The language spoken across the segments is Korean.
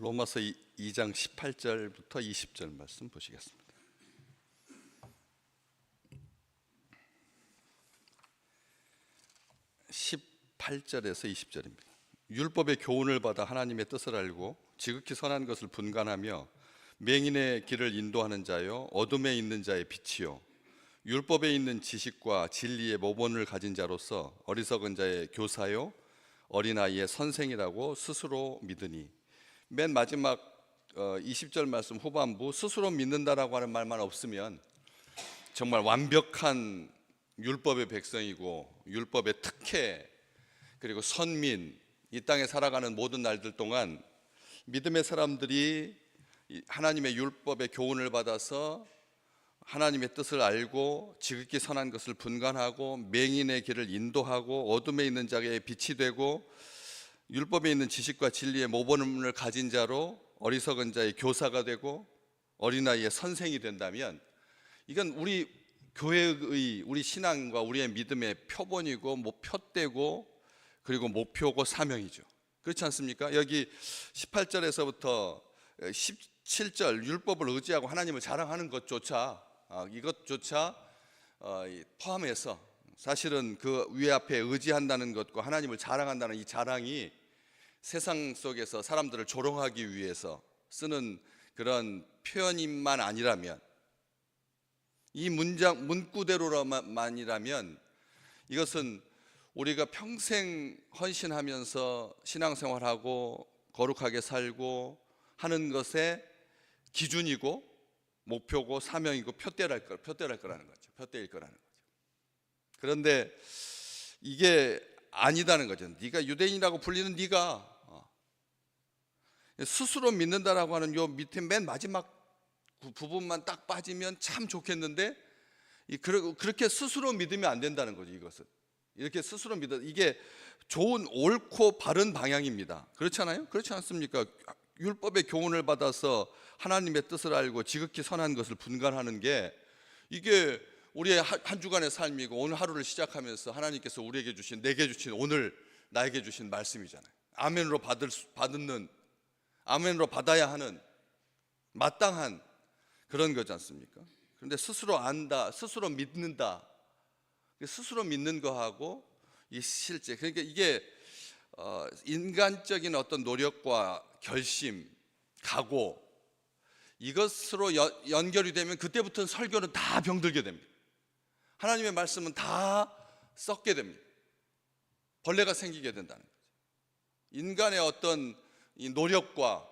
로마서 2장 18절부터 20절 말씀 보시겠습니다. (18절에서 20절입니다) 율법의 교훈을 받아 하나님의 뜻을 알고 지극히 선한 것을 분간하며 맹인의 길을 인도하는 자요 어둠에 있는 자의 빛이요 율법에 있는 지식과 진리의 모본을 가진 자로서 어리석은 자의 교사요 어린아이의 선생이라고 스스로 믿으니 맨 마지막 어, 20절 말씀 후반부 스스로 믿는다라고 하는 말만 없으면 정말 완벽한 율법의 백성이고 율법의 특혜 그리고 선민 이 땅에 살아가는 모든 날들 동안 믿음의 사람들이 이 하나님의 율법의 교훈을 받아서 하나님의 뜻을 알고 지극히 선한 것을 분간하고 맹인의 길을 인도하고 어둠에 있는 자에게 빛이 되고 율법에 있는 지식과 진리의 모범을 가진 자로 어리석은 자의 교사가 되고 어린아이의 선생이 된다면 이건 우리 교회의 우리 신앙과 우리의 믿음의 표본이고 뭐 표대고 그리고 목표고 사명이죠. 그렇지 않습니까? 여기 18절에서부터 17절 율법을 의지하고 하나님을 자랑하는 것조차 아, 이것조차 어, 이 포함해서 사실은 그위 앞에 의지한다는 것과 하나님을 자랑한다는 이 자랑이 세상 속에서 사람들을 조롱하기 위해서 쓰는 그런 표현인만 아니라면 이 문장 문구대로만이라면 이것은 우리가 평생 헌신하면서 신앙생활하고 거룩하게 살고 하는 것의 기준이고 목표고 사명이고 표대랄 거 표대랄 거라는 거죠. 표대일 거라는 거죠. 그런데 이게 아니다는 거죠. 네가 유대인이라고 불리는 네가 어. 스스로 믿는다라고 하는 요 밑에 맨 마지막 그 부분만 딱 빠지면 참 좋겠는데 그렇게 스스로 믿으면 안 된다는 거죠. 이것은 이렇게 스스로 믿어 이게 좋은 옳고 바른 방향입니다. 그렇지 않아요? 그렇지 않습니까? 율법의 교훈을 받아서 하나님의 뜻을 알고 지극히 선한 것을 분간하는 게 이게 우리의 한- 한 주간의 삶이고 오늘 하루를 시작하면서 하나님께서 우리에게 주신 내게 주신 오늘 나에게 주신 말씀이잖아요. 아멘으로 받을 수- 받는 아멘으로 받아야 하는 마땅한 그런 거지 않습니까? 그런데 스스로 안다, 스스로 믿는다. 스스로 믿는 거하고 이 실제 그러니까 이게 어, 인간적인 어떤 노력과 결심, 각오 이것으로 연, 연결이 되면 그때부터는 설교는 다 병들게 됩니다. 하나님의 말씀은 다 썩게 됩니다. 벌레가 생기게 된다는 거죠. 인간의 어떤 이 노력과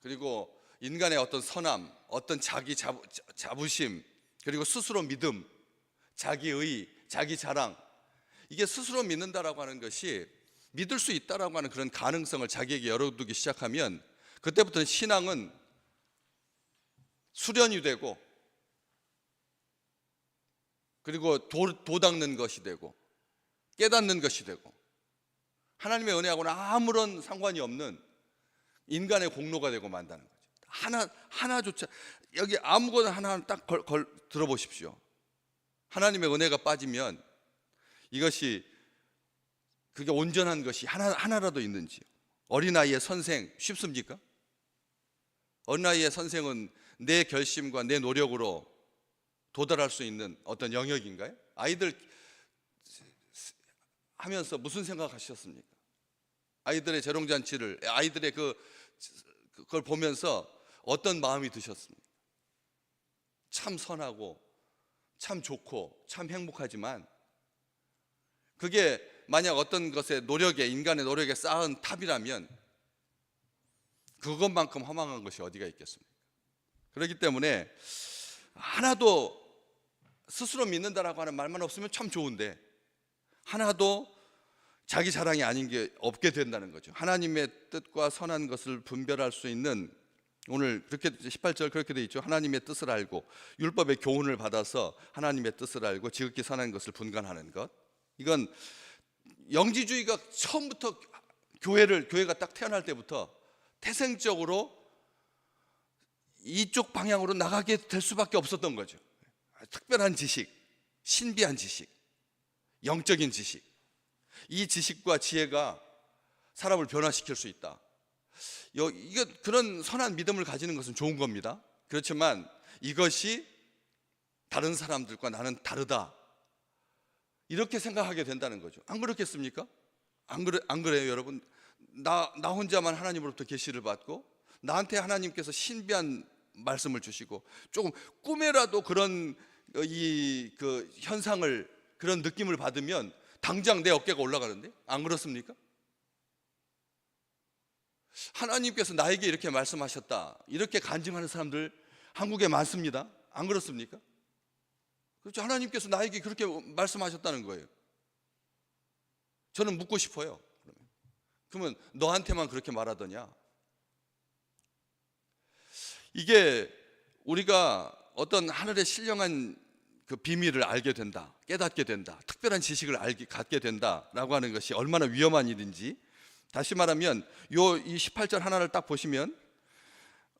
그리고 인간의 어떤 선함, 어떤 자기 자부, 자부심, 그리고 스스로 믿음, 자기의, 자기 자랑 이게 스스로 믿는다라고 하는 것이 믿을 수 있다라고 하는 그런 가능성을 자기에게 열어두기 시작하면 그때부터는 신앙은 수련이 되고 그리고 도, 도닦는 것이 되고 깨닫는 것이 되고 하나님의 은혜하고는 아무런 상관이 없는 인간의 공로가 되고 만다는 거죠. 하나 하나조차 여기 아무거나 하나 딱 걸, 걸 들어보십시오. 하나님의 은혜가 빠지면 이것이 그게 온전한 것이 하나 하나라도 있는지 어린아이의 선생 쉽습니까? 어린아이의 선생은 내 결심과 내 노력으로 도달할 수 있는 어떤 영역인가요? 아이들 하면서 무슨 생각하셨습니까? 아이들의 재롱잔치를 아이들의 그 그걸 보면서 어떤 마음이 드셨습니까? 참 선하고 참 좋고 참 행복하지만 그게 만약 어떤 것의 노력에 인간의 노력에 쌓은 탑이라면 그것만큼 허망한 것이 어디가 있겠습니까? 그렇기 때문에 하나도 스스로 믿는다라고 하는 말만 없으면 참 좋은데 하나도 자기 자랑이 아닌 게 없게 된다는 거죠. 하나님의 뜻과 선한 것을 분별할 수 있는 오늘 그렇게 18절 그렇게 돼 있죠. 하나님의 뜻을 알고 율법의 교훈을 받아서 하나님의 뜻을 알고 지극히 선한 것을 분간하는 것. 이건 영지주의가 처음부터 교회를 교회가 딱 태어날 때부터 태생적으로 이쪽 방향으로 나가게 될 수밖에 없었던 거죠. 특별한 지식, 신비한 지식, 영적인 지식. 이 지식과 지혜가 사람을 변화시킬 수 있다. 여, 이거 그런 선한 믿음을 가지는 것은 좋은 겁니다. 그렇지만 이것이 다른 사람들과 나는 다르다. 이렇게 생각하게 된다는 거죠. 안 그렇겠습니까? 안 그래 안 그래요, 여러분? 나 나 혼자만 하나님으로부터 계시를 받고 나한테 하나님께서 신비한 말씀을 주시고 조금 꿈에라도 그런 이 그 현상을 그런 느낌을 받으면 당장 내 어깨가 올라가는데 안 그렇습니까? 하나님께서 나에게 이렇게 말씀하셨다. 이렇게 간증하는 사람들 한국에 많습니다. 안 그렇습니까? 그렇죠. 하나님께서 나에게 그렇게 말씀하셨다는 거예요. 저는 묻고 싶어요. 그러면, 그러면 너한테만 그렇게 말하더냐? 이게 우리가 어떤 하늘의 신령한 그 비밀을 알게 된다, 깨닫게 된다, 특별한 지식을 알게 갖게 된다라고 하는 것이 얼마나 위험한 일인지 다시 말하면 요 이 18절 하나를 딱 보시면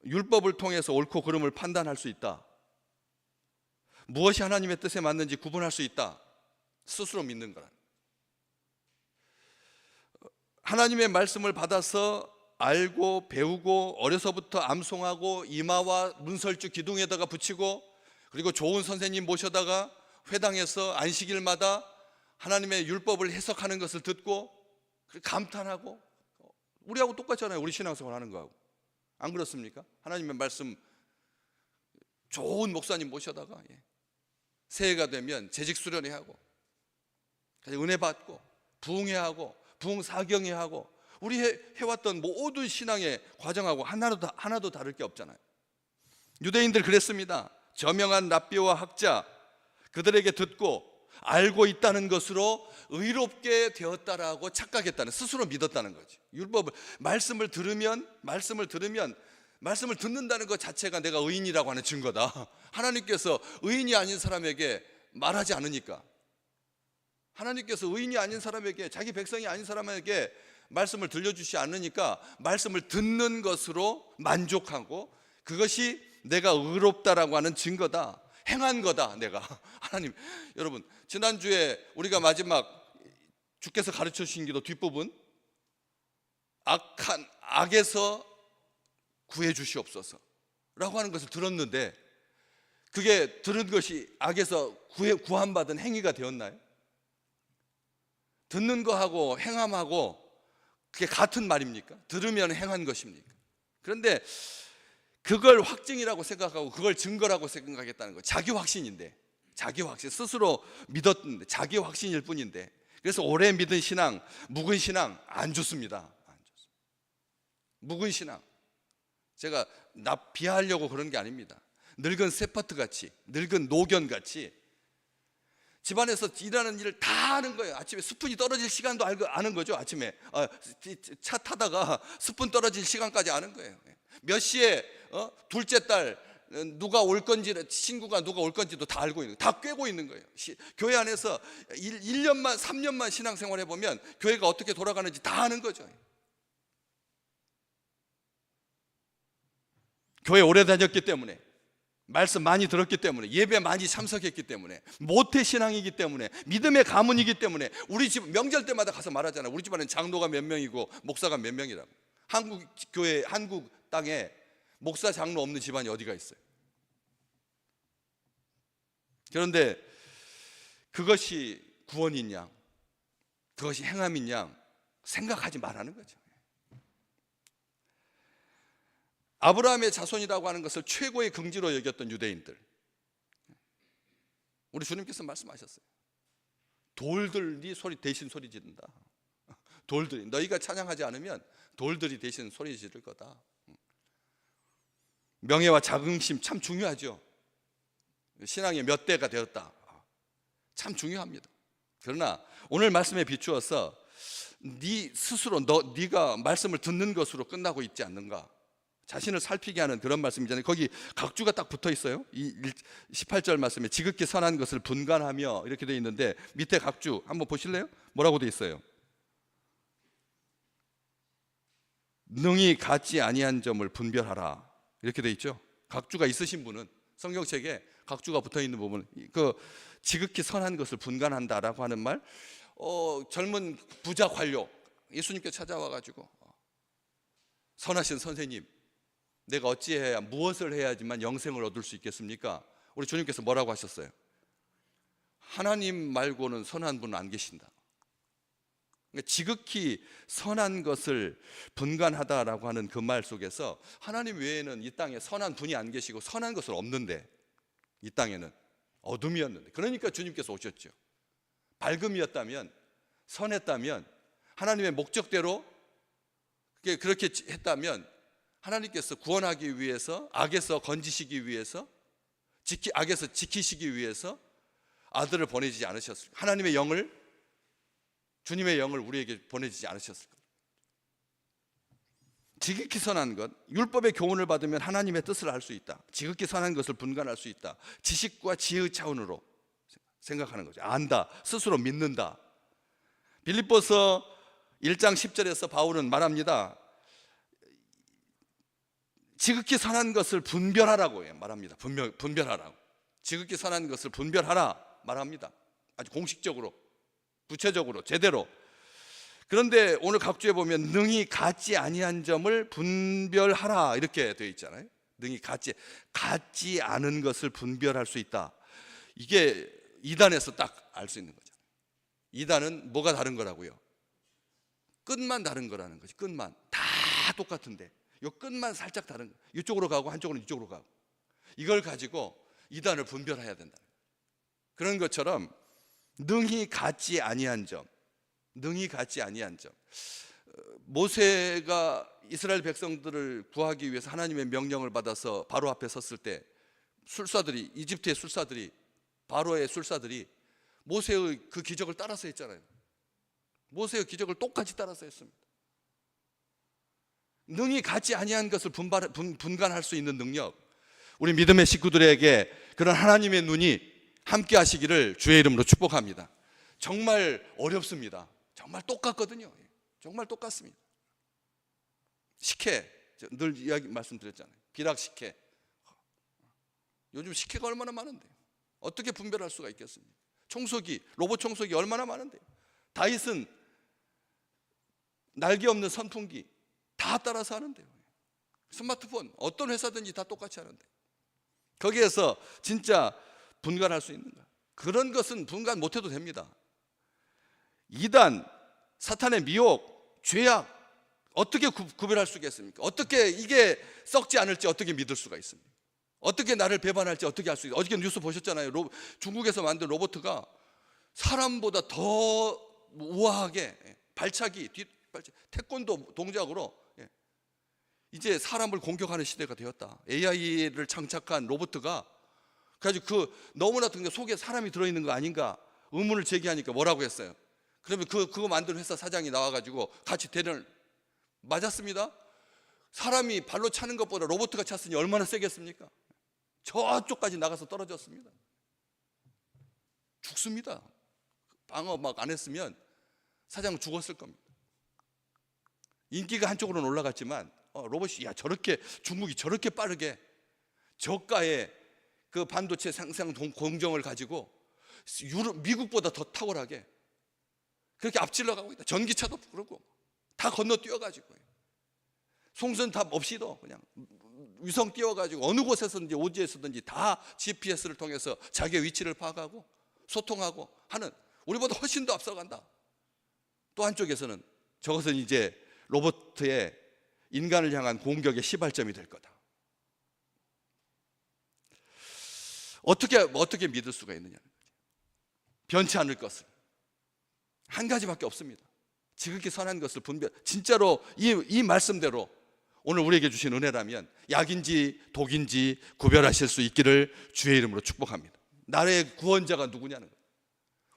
율법을 통해서 옳고 그름을 판단할 수 있다. 무엇이 하나님의 뜻에 맞는지 구분할 수 있다. 스스로 믿는 거란. 하나님의 말씀을 받아서 알고 배우고 어려서부터 암송하고 이마와 문설주 기둥에다가 붙이고 그리고 좋은 선생님 모셔다가 회당에서 안식일마다 하나님의 율법을 해석하는 것을 듣고 감탄하고 우리하고 똑같잖아요. 우리 신앙생활 하는 거하고. 안 그렇습니까? 하나님의 말씀 좋은 목사님 모셔다가 예. 새해가 되면 재직 수련회 하고 은혜 받고 부흥회 하고 부흥 사경회 하고 우리 해, 해왔던 모든 신앙의 과정하고 하나도 다, 하나도 다를 게 없잖아요. 유대인들 그랬습니다. 저명한 랍비와 학자 그들에게 듣고 알고 있다는 것으로 의롭게 되었다라고 착각했다는 스스로 믿었다는 거죠. 율법을 말씀을 들으면 말씀을 들으면 말씀을 듣는다는 것 자체가 내가 의인이라고 하는 증거다. 하나님께서 의인이 아닌 사람에게 말하지 않으니까 하나님께서 의인이 아닌 사람에게 자기 백성이 아닌 사람에게 말씀을 들려주지 않으니까 말씀을 듣는 것으로 만족하고 그것이 내가 의롭다라고 하는 증거다. 행한 거다 내가 하나님 여러분 지난주에 우리가 마지막 주께서 가르쳐 주신 기도 뒷부분 악한 악에서 구해 주시옵소서 라고 하는 것을 들었는데 그게 들은 것이 악에서 구해 구함받은 행위가 되었나요? 듣는 거하고 행함하고 그게 같은 말입니까? 들으면 행한 것입니까? 그런데 그걸 확증이라고 생각하고 그걸 증거라고 생각하겠다는 거 자기 확신인데 자기 확신 스스로 믿었는데 자기 확신일 뿐인데. 그래서 오래 믿은 신앙 묵은 신앙 안 좋습니다. 안 좋습니다. 묵은 신앙. 제가 나 비하하려고 그런 게 아닙니다. 늙은 세파트 같이 늙은 노견 같이 집안에서 일하는 일을 다 하는 거예요. 아침에 스푼이 떨어질 시간도 알고 아는 거죠. 아침에 아, 차 타다가 스푼 떨어질 시간까지 아는 거예요. 몇 시에 어? 둘째 딸 누가 올 건지 친구가 누가 올 건지도 다 알고 있는 다 꿰고 있는 거예요. 시, 교회 안에서 1, 1년만 3년만 신앙생활 해 보면 교회가 어떻게 돌아가는지 다 아는 거죠. 교회 오래 다녔기 때문에 말씀 많이 들었기 때문에 예배 많이 참석했기 때문에 모태 신앙이기 때문에 믿음의 가문이기 때문에 우리 집 명절 때마다 가서 말하잖아. 우리 집안은 장로가 몇 명이고 목사가 몇 명이라고. 한국 교회 한국 땅에 목사 장로 없는 집안이 어디가 있어요? 그런데 그것이 구원인 양, 그것이 행함인 양 생각하지 말라는 거죠. 아브라함의 자손이라고 하는 것을 최고의 긍지로 여겼던 유대인들. 우리 주님께서 말씀하셨어요. 돌들이 소리 대신 소리 지른다. 돌들이 너희가 찬양하지 않으면 돌들이 대신 소리 지를 거다. 명예와 자긍심 참 중요하죠. 신앙의 몇 대가 되었다. 참 중요합니다. 그러나 오늘 말씀에 비추어서 네 스스로 너 네가 말씀을 듣는 것으로 끝나고 있지 않는가? 자신을 살피게 하는 그런 말씀이잖아요. 거기 각주가 딱 붙어 있어요. 이 18절 말씀에 지극히 선한 것을 분간하며 이렇게 되어 있는데 밑에 각주 한번 보실래요? 뭐라고 되어 있어요? 능히 같지 아니한 점을 분별하라. 이렇게 되어 있죠. 각주가 있으신 분은 성경책에 각주가 붙어 있는 부분 그 지극히 선한 것을 분간한다라고 하는 말 어, 젊은 부자 관료 예수님께 찾아와 가지고 선하신 선생님, 내가 어찌해야 무엇을 해야지만 영생을 얻을 수 있겠습니까? 우리 주님께서 뭐라고 하셨어요? 하나님 말고는 선한 분은 안 계신다. 그러니까 지극히 선한 것을 분간하다라고 하는 그 말 속에서 하나님 외에는 이 땅에 선한 분이 안 계시고 선한 것은 없는데 이 땅에는 어둠이었는데 그러니까 주님께서 오셨죠. 밝음이었다면 선했다면 하나님의 목적대로 그렇게 했다면 하나님께서 구원하기 위해서 악에서 건지시기 위해서 지키 악에서 지키시기 위해서 아들을 보내지 않으셨을까? 하나님의 영을 주님의 영을 우리에게 보내주지 않으셨을까? 지극히 선한 것, 율법의 교훈을 받으면 하나님의 뜻을 알 수 있다. 지극히 선한 것을 분간할 수 있다. 지식과 지혜의 차원으로 생각하는 거죠. 안다, 스스로 믿는다. 빌립보서 1장 10절에서 바울은 말합니다. 지극히 선한 것을 분별하라고. 말합니다. 분별, 분별하라고. 지극히 선한 것을 분별하라 말합니다. 아주 공식적으로, 구체적으로, 제대로. 그런데 오늘 각주에 보면 능히 같지 아니한 점을 분별하라 이렇게 되어 있잖아요. 능히 같지 같지 않은 것을 분별할 수 있다. 이게 이단에서 딱 알 수 있는 거죠. 이단은 뭐가 다른 거라고요? 끝만 다른 거라는 거지. 끝만 다 똑같은데 요 끝만 살짝 다른 거. 이쪽으로 가고 한쪽으로 이쪽으로 가고 이걸 가지고 이단을 분별해야 된다. 그런 것처럼 능히 같지 아니한 점, 능히 같지 아니한 점. 어, 모세가 이스라엘 백성들을 구하기 위해서 하나님의 명령을 받아서 바로 앞에 섰을 때 술사들이 이집트의 술사들이 바로의 술사들이 모세의 그 기적을 따라서 했잖아요. 모세의 기적을 똑같이 따라서 했습니다. 능히 같지 아니한 것을 분발, 분, 분간할 수 있는 능력. 우리 믿음의 식구들에게 그런 하나님의 눈이 함께 하시기를 주의 이름으로 축복합니다. 정말 어렵습니다. 정말 똑같거든요. 정말 똑같습니다. 식혜 늘 이야기 말씀드렸잖아요. 비락 식혜. 요즘 식혜가 얼마나 많은데 어떻게 분별할 수가 있겠습니까? 청소기, 로봇 청소기 얼마나 많은데 다이슨 날개 없는 선풍기 다 따라서 하는데요. 스마트폰 어떤 회사든지 다 똑같이 하는데 거기에서 진짜 분간할 수 있는가? 그런 것은 분간 못해도 됩니다. 이단, 사탄의 미혹, 죄악 어떻게 구, 구별할 수 있겠습니까? 어떻게 이게 썩지 않을지 어떻게 믿을 수가 있습니까? 어떻게 나를 배반할지 어떻게 할수 있어요? 어저께 뉴스 보셨잖아요. 로, 중국에서 만든 로봇가 사람보다 더 우아하게 발차기, 뒷발차기, 태권도 동작으로 예. 이제 사람을 공격하는 시대가 되었다. AI를 장착한 로봇가 그래가지고 그 너무나 등에 속에 사람이 들어있는 거 아닌가 의문을 제기하니까 뭐라고 했어요? 그러면 그 그거 만든 회사 사장이 나와가지고 같이 대련을 맞았습니다. 사람이 발로 차는 것보다 로봇가 찼으니 얼마나 세겠습니까? 저쪽까지 나가서 떨어졌습니다. 죽습니다. 방어 막 안 했으면 사장은 죽었을 겁니다. 인기가 한쪽으로는 올라갔지만 어, 로봇이 야 저렇게 중국이 저렇게 빠르게 저가의 그 반도체 생산 동- 공정을 가지고 유럽, 미국보다 더 탁월하게 그렇게 앞질러 가고 있다. 전기차도 그렇고 다 건너 뛰어가지고 송선탑 없이도 그냥 위성 띄워가지고 어느 곳에서든지 오지에서든지 다 GPS를 통해서 자기의 위치를 파악하고 소통하고 하는 우리보다 훨씬 더 앞서간다. 또 한쪽에서는 저것은 이제 로봇의 인간을 향한 공격의 시발점이 될 거다. 어떻게 어떻게 믿을 수가 있느냐는 거죠. 변치 않을 것을 한 가지밖에 없습니다. 지극히 선한 것을 분별. 진짜로 이, 이 말씀대로 오늘 우리에게 주신 은혜라면 약인지 독인지 구별하실 수 있기를 주의 이름으로 축복합니다. 나의 구원자가 누구냐는 거예요.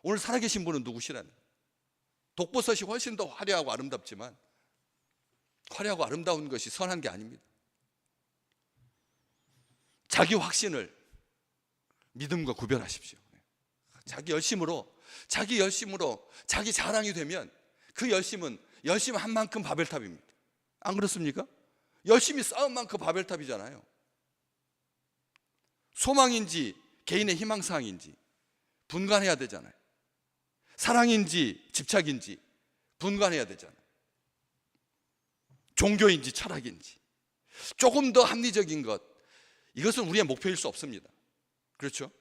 오늘 살아계신 분은 누구시라는 거예요. 독버섯이 훨씬 더 화려하고 아름답지만 화려하고 아름다운 것이 선한 게 아닙니다. 자기 확신을 믿음과 구별하십시오. 자기 열심으로 자기 열심으로 자기 자랑이 되면 그 열심은 열심 한 만큼 바벨탑입니다. 안 그렇습니까? 열심히 싸운 만큼 바벨탑이잖아요. 소망인지 개인의 희망사항인지 분간해야 되잖아요. 사랑인지 집착인지 분간해야 되잖아요. 종교인지 철학인지 조금 더 합리적인 것 이것은 우리의 목표일 수 없습니다. 그렇죠?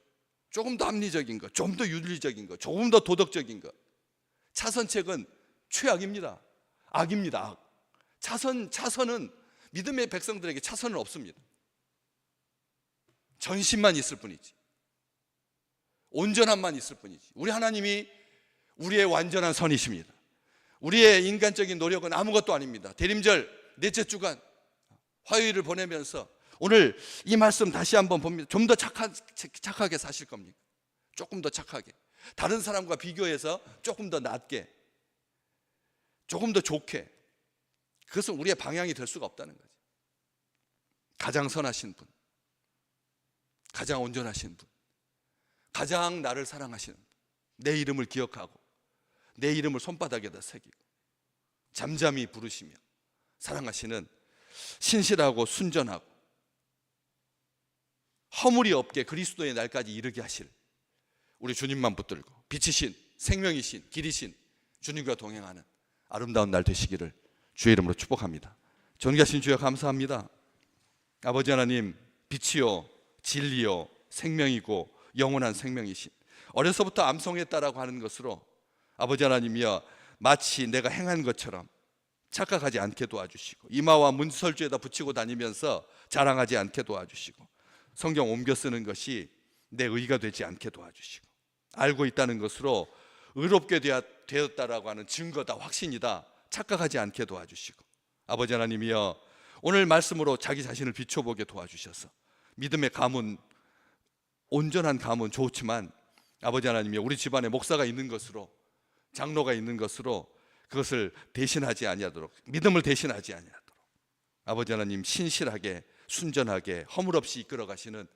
조금 더 합리적인 것, 좀 더 윤리적인 것, 조금 더 도덕적인 것. 차선책은 최악입니다. 악입니다. 악. 차선 차선은 믿음의 백성들에게 차선은 없습니다. 전심만 있을 뿐이지. 온전함만 있을 뿐이지. 우리 하나님이 우리의 완전한 선이십니다. 우리의 인간적인 노력은 아무것도 아닙니다. 대림절 넷째 주간 화요일을 보내면서 오늘 이 말씀 다시 한번 봅니다. 좀더 착하, 착하게 사실 겁니까? 조금 더 착하게. 다른 사람과 비교해서 조금 더 낫게. 조금 더 좋게. 그것은 우리의 방향이 될 수가 없다는 거지. 가장 선하신 분. 가장 온전하신 분. 가장 나를 사랑하시는 분. 내 이름을 기억하고 내 이름을 손바닥에다 새기고 잠잠히 부르시며 사랑하시는 신실하고 순전하고 허물이 없게 그리스도의 날까지 이르게 하실 우리 주님만 붙들고 빛이신 생명이신 길이신 주님과 동행하는 아름다운 날 되시기를 주의 이름으로 축복합니다. 존귀하신 주여 감사합니다. 아버지 하나님 빛이요 진리요 생명이고 영원한 생명이신 어려서부터 암송했다라고 하는 것으로 아버지 하나님이여 마치 내가 행한 것처럼 착각하지 않게 도와주시고 이마와 문설주에다 붙이고 다니면서 자랑하지 않게 도와주시고 성경 옮겨 쓰는 것이 내 의가 되지 않게 도와주시고 알고 있다는 것으로 의롭게 되었- 되었다라고 하는 증거다 확신이다 착각하지 않게 도와주시고 아버지 하나님이여 오늘 말씀으로 자기 자신을 비춰보게 도와주셔서 믿음의 가문 온전한 가문 좋지만 아버지 하나님이 우리 집안에 목사가 있는 것으로 장로가 있는 것으로 그것을 대신하지 아니하도록 믿음을 대신하지 아니하도록 아버지 하나님 신실하게 순전하게 허물 없이 이끌어 가시는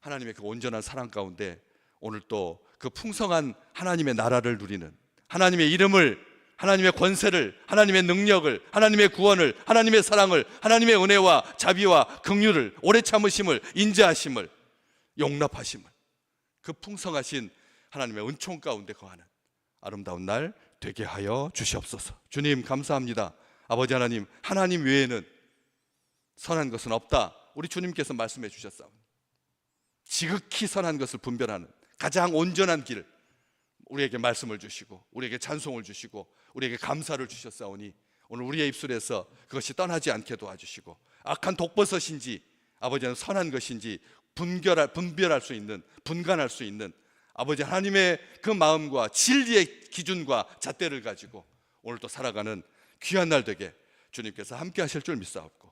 하나님의 그 온전한 사랑 가운데 오늘 또 그 풍성한 하나님의 나라를 누리는 하나님의 이름을 하나님의 권세를 하나님의 능력을 하나님의 구원을 하나님의 사랑을 하나님의 은혜와 자비와 긍휼을 오래 참으심을 인자하심을 용납하심을 그 풍성하신 하나님의 은총 가운데 거하는 아름다운 날 되게 하여 주시옵소서. 주님 감사합니다. 아버지 하나님, 하나님 외에는 선한 것은 없다. 우리 주님께서 말씀해 주셨사오니 지극히 선한 것을 분별하는 가장 온전한 길 우리에게 말씀을 주시고 우리에게 찬송을 주시고 우리에게 감사를 주셨사오니 오늘 우리의 입술에서 그것이 떠나지 않게 도와주시고 악한 독버섯인지 아버지는 선한 것인지 분별할, 분별할 수 있는 분간할 수 있는 아버지 하나님의 그 마음과 진리의 기준과 잣대를 가지고 오늘 또 살아가는 귀한 날 되게 주님께서 함께 하실 줄 믿사옵고